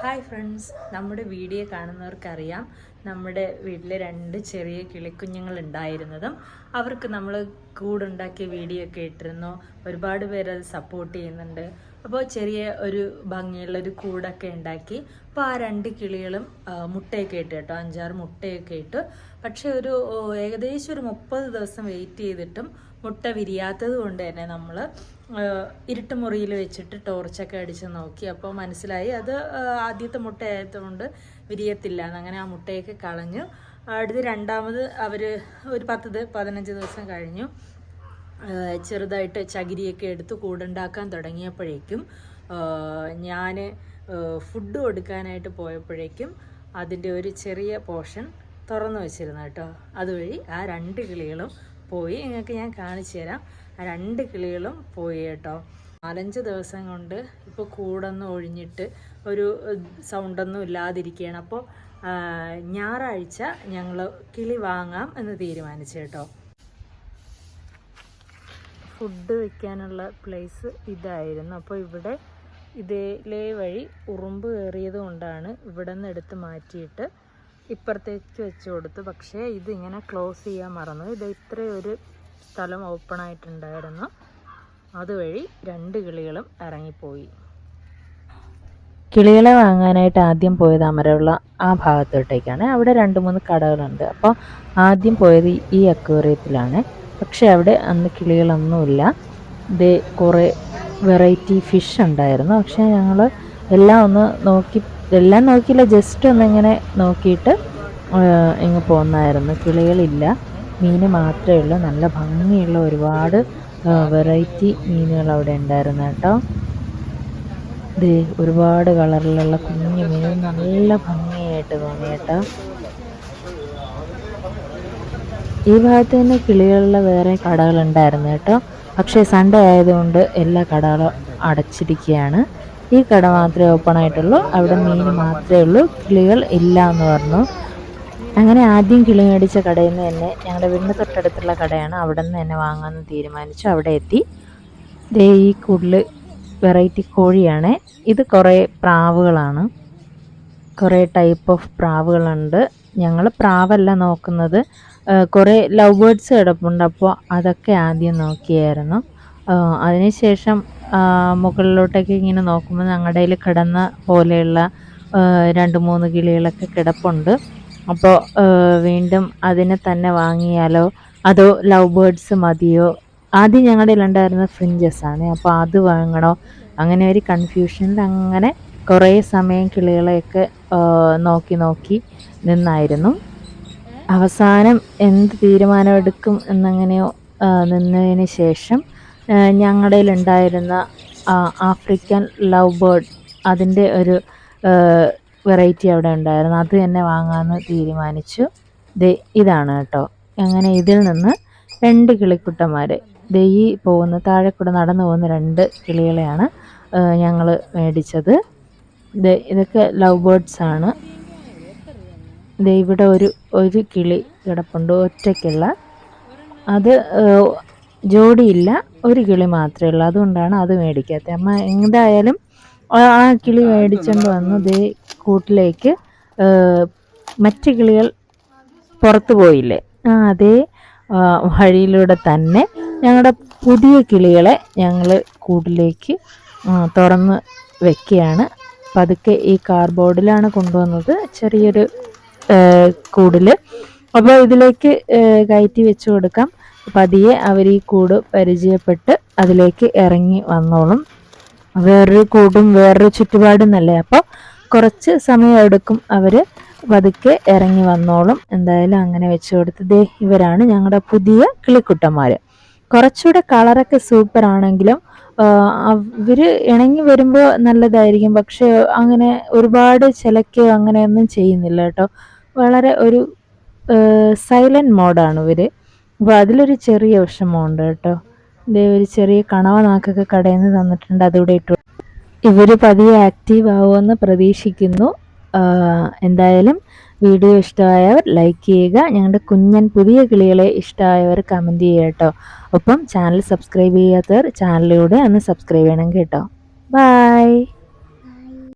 Hi friends നമ്മുടെ video കാണുന്നവർക്കറിയാം നമ്മുടെ വീട്ടിലെ രണ്ട് ചെറിയ കിളിക്കുഞ്ഞുങ്ങൾ ഉണ്ടായിരുന്നതും അവർക്ക് നമ്മൾ കൂടുണ്ടാക്കിയ വീഡിയോ ഒക്കെ ഇട്ടിരുന്നു. ഒരുപാട് പേര് അത് സപ്പോർട്ട് ചെയ്യുന്നുണ്ട്. അപ്പോൾ ചെറിയ ഒരു ഭംഗിയുള്ള ഒരു കൂടൊക്കെ ഉണ്ടാക്കി. അപ്പോൾ ആ രണ്ട് കിളികളും മുട്ടയൊക്കെ ഇട്ട് കേട്ടോ അഞ്ചാറ് മുട്ടയൊക്കെ ഇട്ടു. പക്ഷേ ഒരു ഏകദേശം ഒരു മുപ്പത് ദിവസം വെയിറ്റ് ചെയ്തിട്ടും മുട്ട വിരിയാത്തത് കൊണ്ട് തന്നെ നമ്മൾ ഇരുട്ട് മുറിയിൽ വെച്ചിട്ട് ടോർച്ചൊക്കെ അടിച്ച് നോക്കി. അപ്പോൾ മനസ്സിലായി അത് ആദ്യത്തെ മുട്ട ആയതുകൊണ്ട് വിരിയത്തില്ല. അങ്ങനെ ആ മുട്ടയൊക്കെ കളഞ്ഞു. അടുത്ത് രണ്ടാമത് അവർ ഒരു പത്ത് പതിനഞ്ച് ദിവസം കഴിഞ്ഞു. ചെറുതായിട്ട് ചകിരിയൊക്കെ എടുത്ത് കൂടുണ്ടാക്കാൻ തുടങ്ങിയപ്പോഴേക്കും ഞാൻ ഫുഡ് കൊടുക്കാനായിട്ട് പോയപ്പോഴേക്കും അതിന്റെ ഒരു ചെറിയ പോർഷൻ തുറന്നു വെച്ചിരുന്നു കേട്ടോ. അതുവഴി ആ രണ്ട് കിളികളും പോയി. നിങ്ങൾക്ക് ഞാൻ കാണിച്ചു തരാം. രണ്ട് കിളികളും പോയി കേട്ടോ. നാലഞ്ച് ദിവസം കൊണ്ട് ഇപ്പോൾ കൂടൊന്നും ഒഴിഞ്ഞിട്ട് ഒരു സൗണ്ടൊന്നും ഇല്ലാതിരിക്കുകയാണ് അപ്പോൾ ഞായറാഴ്ച ഞങ്ങൾ കിളി വാങ്ങാം എന്ന് തീരുമാനിച്ചു കേട്ടോ. ഫുഡ് വെക്കാനുള്ള പ്ലേസ് ഇതായിരുന്നു. അപ്പോൾ ഇവിടെ ഇതേ വഴി ഉറുമ്പ് കയറിയത് കൊണ്ടാണ് ഇവിടെ നിന്ന് എടുത്ത് മാറ്റിയിട്ട് ഇപ്പുറത്തേക്ക് വെച്ച് കൊടുത്തു. പക്ഷേ ഇതിങ്ങനെ ക്ലോസ് ചെയ്യാൻ മറന്നു. ഇത് ഇത്രയും ഒരു സ്ഥലം ഓപ്പൺ ആയിട്ടുണ്ടായിരുന്നു. അതുവഴി രണ്ട് കിളികളും ഇറങ്ങിപ്പോയി. കിളികളെ വാങ്ങാനായിട്ട് ആദ്യം പോയത് അമരമുള്ള ആ ഭാഗത്തോട്ടേക്കാണ്. അവിടെ രണ്ട് മൂന്ന് കടകളുണ്ട്. അപ്പോൾ ആദ്യം പോയത് ഈ അക്വേറിയത്തിലാണ്. പക്ഷേ അവിടെ അന്ന് കിളികളൊന്നുമില്ല. ഇത് കുറേ വെറൈറ്റി ഫിഷ് ഉണ്ടായിരുന്നു. പക്ഷേ ഞങ്ങൾ എല്ലാം ഒന്ന് നോക്കി എല്ലാം നോക്കിയില്ല. ജസ്റ്റ് ഒന്നിങ്ങനെ നോക്കിയിട്ട് ഇങ്ങ് പോന്നായിരുന്നു. കിളികളില്ല. മീന് മാത്രമേ ഉള്ളൂ. നല്ല ഭംഗിയുള്ള ഒരുപാട് വെറൈറ്റി മീനുകൾ അവിടെ ഉണ്ടായിരുന്നു കേട്ടോ. ഇത് ഒരുപാട് കളറിലുള്ള കുഞ്ഞു മീൻ നല്ല ഭംഗിയായിട്ട് തോന്നി കേട്ടോ. ഈ ഭാഗത്ത് തന്നെ കിളികളുടെ വേറെ കടകളുണ്ടായിരുന്നു കേട്ടോ. പക്ഷേ സൺഡേ ആയതുകൊണ്ട് എല്ലാ കടകളും അടച്ചിരിക്കുകയാണ്. ഈ കട മാത്രമേ ഓപ്പൺ ആയിട്ടുള്ളൂ. അവിടെ മീൻ മാത്രമേ ഉള്ളൂ. കിളികൾ ഇല്ല എന്ന് പറഞ്ഞു. അങ്ങനെ ആദ്യം കിളി മേടിച്ച കടയിൽ നിന്ന് തന്നെ ഞങ്ങളുടെ വീടിന് തൊട്ടടുത്തുള്ള കടയാണ്. അവിടെ നിന്ന് തന്നെ വാങ്ങാമെന്ന് തീരുമാനിച്ചു. അവിടെ എത്തി. ദേ ഈ കൂടുതൽ വെറൈറ്റി കോഴിയാണ്. ഇത് കുറേ പ്രാവുകളാണ്. കുറേ ടൈപ്പ് ഓഫ് പ്രാവുകളുണ്ട്. ഞങ്ങൾ പ്രാവല്ല നോക്കുന്നത്. കുറേ ലവ് ബേർഡ്സ് കിടപ്പുണ്ട്. അപ്പോൾ അതൊക്കെ ആദ്യം നോക്കിയായിരുന്നു. അതിനുശേഷം മുകളിലോട്ടൊക്കെ ഇങ്ങനെ നോക്കുമ്പോൾ ഞങ്ങളുടെ കിടന്ന പോലെയുള്ള രണ്ട് മൂന്ന് കിളികളൊക്കെ കിടപ്പുണ്ട്. അപ്പോൾ വീണ്ടും അതിനെ തന്നെ വാങ്ങിയാലോ? അതോ ലവ് ബേർഡ്സ് മതിയോ? ആദ്യം ഞങ്ങളുടെ ഉണ്ടായിരുന്ന ഫ്രിഞ്ചസ് ആണ്. അപ്പോൾ അത് വാങ്ങണോ? അങ്ങനെ ഒരു കൺഫ്യൂഷനിൽ അങ്ങനെ കുറേ സമയം കിളികളെയൊക്കെ നോക്കി നോക്കി നിന്നായിരുന്നു. അവസാനം എന്ത് തീരുമാനമെടുക്കും എന്നങ്ങനെയോ നിന്നതിന് ശേഷം ഞങ്ങളുടെ ഉണ്ടായിരുന്ന ആഫ്രിക്കൻ ലവ് ബേർഡ് അതിന്റെ ഒരു വെറൈറ്റി അവിടെ ഉണ്ടായിരുന്നു. അത് തന്നെ വാങ്ങാമെന്ന് തീരുമാനിച്ചു. ദേ ഇതാണ് കേട്ടോ. അങ്ങനെ ഇതിൽ നിന്ന് രണ്ട് കിളിക്കുട്ടന്മാർ ദേ ഈ പോകുന്ന താഴെ കൂടെ നടന്നു പോകുന്ന രണ്ട് കിളികളെയാണ് ഞങ്ങൾ മേടിച്ചത്. ഇത് ഇതൊക്കെ ലവ് ബേർഡ്സ് ആണ്. ഇവിടെ ഒരു ഒരു കിളി കിടപ്പുണ്ട് ഒറ്റയ്ക്കുള്ള. അത് ജോഡിയില്ല ഒരു കിളി മാത്രമേ ഉള്ളൂ. അതുകൊണ്ടാണ് അത് മേടിക്കാത്തത്. അമ്മ എന്തായാലും ആ കിളി മേടിച്ചുകൊണ്ട് വന്നു. ദേ കൂട്ടിലേക്ക് മറ്റു കിളികൾ പുറത്തു പോയില്ലേ? ആ അതേ വഴിയിലൂടെ തന്നെ ഞങ്ങളുടെ പുതിയ കിളികളെ ഞങ്ങൾ കൂട്ടിലേക്ക് തുറന്ന് വെക്കുകയാണ്. പതുക്കെ ഈ കാർബോർഡിലാണ് കൊണ്ടുവന്നത്. ചെറിയൊരു കൂടിൽ അപ്പോൾ ഇതിലേക്ക് കയറ്റി വെച്ച് കൊടുക്കാം. പതിയെ അവർ ഈ കൂട് പരിചയപ്പെട്ട് അതിലേക്ക് ഇറങ്ങി വന്നോളും. വേറൊരു കൂടും വേറൊരു ചുറ്റുപാടും അല്ലേ? അപ്പോൾ കുറച്ച് സമയം എടുക്കും അവർ പതുക്കെ ഇറങ്ങി വന്നോളും. എന്തായാലും അങ്ങനെ വെച്ച് കൊടുത്ത് ദേ ഇവരാണ് ഞങ്ങളുടെ പുതിയ കിളിക്കുട്ടന്മാർ കുറച്ചുകൂടെ കളറൊക്കെ സൂപ്പർ ആണെങ്കിലും അവർ ഇണങ്ങി വരുമ്പോൾ നല്ലതായിരിക്കും. പക്ഷെ അങ്ങനെ ഒരുപാട് ചിലക്ക് അങ്ങനെയൊന്നും ചെയ്യുന്നില്ല കേട്ടോ. വളരെ ഒരു സൈലന്റ് മോഡാണ് ഇവർ അപ്പോൾ അതിലൊരു ചെറിയ വിഷമമുണ്ട് കേട്ടോ. ഇതേ ഒരു ചെറിയ കണവ നാക്കൊക്കെ കടയിൽ നിന്ന് തന്നിട്ടുണ്ട്. അതുകൂടെ ഇട്ടു ഇവർ പതിയെ ആക്റ്റീവ് ആവുമെന്ന് പ്രതീക്ഷിക്കുന്നു. എന്തായാലും വീഡിയോ ഇഷ്ടമായവർ ലൈക്ക് ചെയ്യുക. ഞങ്ങളുടെ കുഞ്ഞൻ പുതിയ കിളികളെ ഇഷ്ടമായവർ കമന്റ് ചെയ്യുക കേട്ടോ. ഒപ്പം ചാനൽ സബ്സ്ക്രൈബ് ചെയ്യാത്തവർ ചാനലിലൂടെ ഒന്ന് സബ്സ്ക്രൈബ് ചെയ്യണം കേട്ടോ. ബൈ